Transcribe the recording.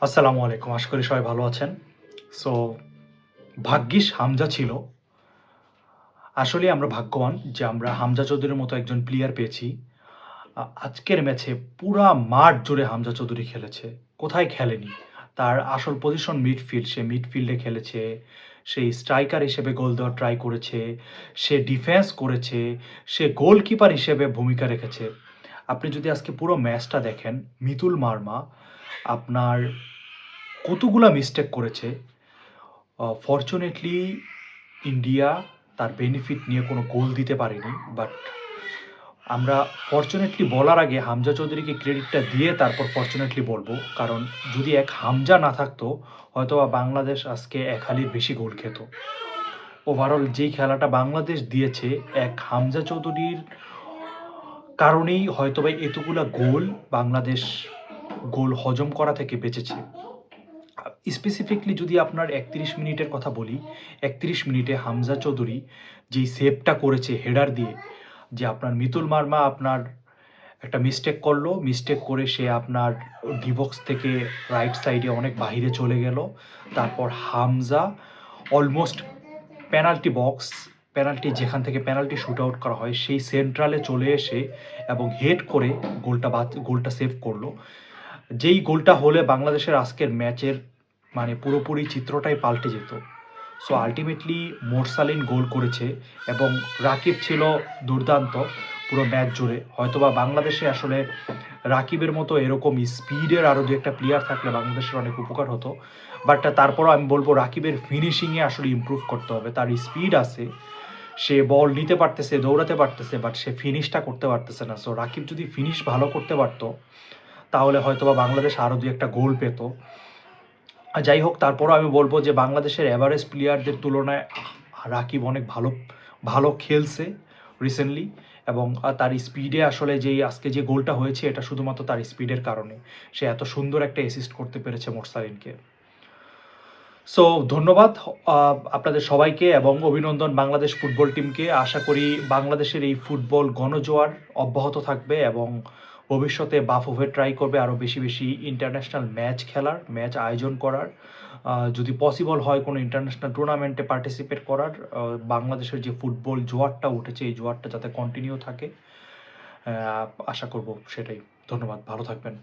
আসসালামু আলাইকুম, আশা করি সবাই ভালো আছেন। সো ভাগ্যিস হামজা ছিল। আসলে আমরা ভাগ্যবান যে আমরা হামজা চৌধুরীর মতো একজন প্লেয়ার পেয়েছি। আজকের ম্যাচে পুরা মাঠ জুড়ে হামজা চৌধুরী খেলেছে। কোথায় খেলেনি? তার আসল পজিশন মিডফিল্ড সে মিডফিল্ডে খেলেছে। সেই স্ট্রাইকার হিসেবে গোল দেওয়ার ট্রাই করেছে। সে ডিফেন্স করেছে। সে গোলকিপার হিসেবে ভূমিকা রেখেছে। আপনি যদি আজকে পুরো ম্যাচটা দেখেন, মিতুল মার্মা আপনার কতগুলা মিস্টেক করেছে? ফর্চুনেটলি ইন্ডিয়া তার বেনিফিট নিয়ে কোনো গোল দিতে পারেনি বাট আমরা ফর্চুনেটলি বলার আগে হামজা চৌধুরীকে ক্রেডিটটা দিয়ে তারপর ফর্চুনেটলি বলব। কারণ যদি এক হামজা না থাকতো, হয়তোবা বাংলাদেশ আজকে এক হালির বেশি গোল খেত। ওভারঅল যেই খেলাটা বাংলাদেশ দিয়েছে, এক হামজা চৌধুরীর কারণেই হয়তো বা এতগুলা গোল বাংলাদেশ গোল হজম করা থেকে বেঁচেছে। স্পেসিফিকলি যদি আপনার একত্রিশ মিনিটের কথা বলি, একত্রিশ মিনিটে হামজা চৌধুরী যেই সেভটা করেছে হেডার দিয়ে, যে আপনার মিতুল মার্মা আপনার একটা মিস্টেক করল মিস্টেক করে সে আপনার ডিবক্স থেকে রাইট সাইডে অনেক বাইরে চলে গেল। তারপর Hamza almost penalty box penalty যেখান থেকে পেনাল্টি শুট আউট করা হয়, সেই সেন্ট্রালে চলে এসে এবং হেড করে গোলটা গোলটা সেভ করল। যেই গোলটা হলে বাংলাদেশের আজকের ম্যাচের মানে পুরোপুরি চিত্রটাই পাল্টে যেত। সো আলটিমেটলি মোরসালিন গোল করেছে এবং রাকিব ছিল দুর্দান্ত পুরো ম্যাচ জুড়ে। হয়তোবা বাংলাদেশে আসলে রাকিবের মতো এরকম স্পিডের আরও দু একটা প্লেয়ার থাকলে বাংলাদেশের অনেক উপকার হতো। বাট তারপরও আমি বলব রাকিবের ফিনিশিংয়ে আসলে ইমপ্রুভ করতে হবে। তার স্পিড আছে, সে বল নিতে পারতেছে, দৌড়াতে পারতেছে বাট সে ফিনিশটা করতে পারতেছে না। সো রাকিব যদি ফিনিশ ভালো করতে পারতো তাহলে হয়তোবা বাংলাদেশ আরও দু একটা গোল পেতো। যাই হোক, তারপরও আমি বলব যে বাংলাদেশের অ্যাভারেজ প্লেয়ারদের তুলনায় রাকিব অনেক ভালো ভালো খেলছে রিসেন্টলি এবং তার স্পিডে আসলে যেই আজকে যে গোলটা হয়েছে, এটা শুধুমাত্র তার স্পিডের কারণে। সে এত সুন্দর একটা অ্যাসিস্ট করতে পেরেছে মোরসালিনকে সো ধন্যবাদ আপনাদের সবাইকে এবং অভিনন্দন বাংলাদেশ ফুটবল টিমকে আশা করি বাংলাদেশের এই ফুটবল গণজোয়ার অব্যাহত থাকবে এবং ভবিষ্যতে বাফুফে ট্রাই করবে আরও বেশি বেশি ইন্টারন্যাশনাল ম্যাচ খেলার ম্যাচ আয়োজন করার যদি পসিবল হয় কোনো ইন্টারন্যাশনাল টুর্নামেন্টে পার্টিসিপেট করার বাংলাদেশের যে ফুটবল জোয়ারটা উঠেছে, এই জোয়ারটা যাতে কন্টিনিউ থাকে আশা করব সেটাই। ধন্যবাদ, ভালো থাকবেন।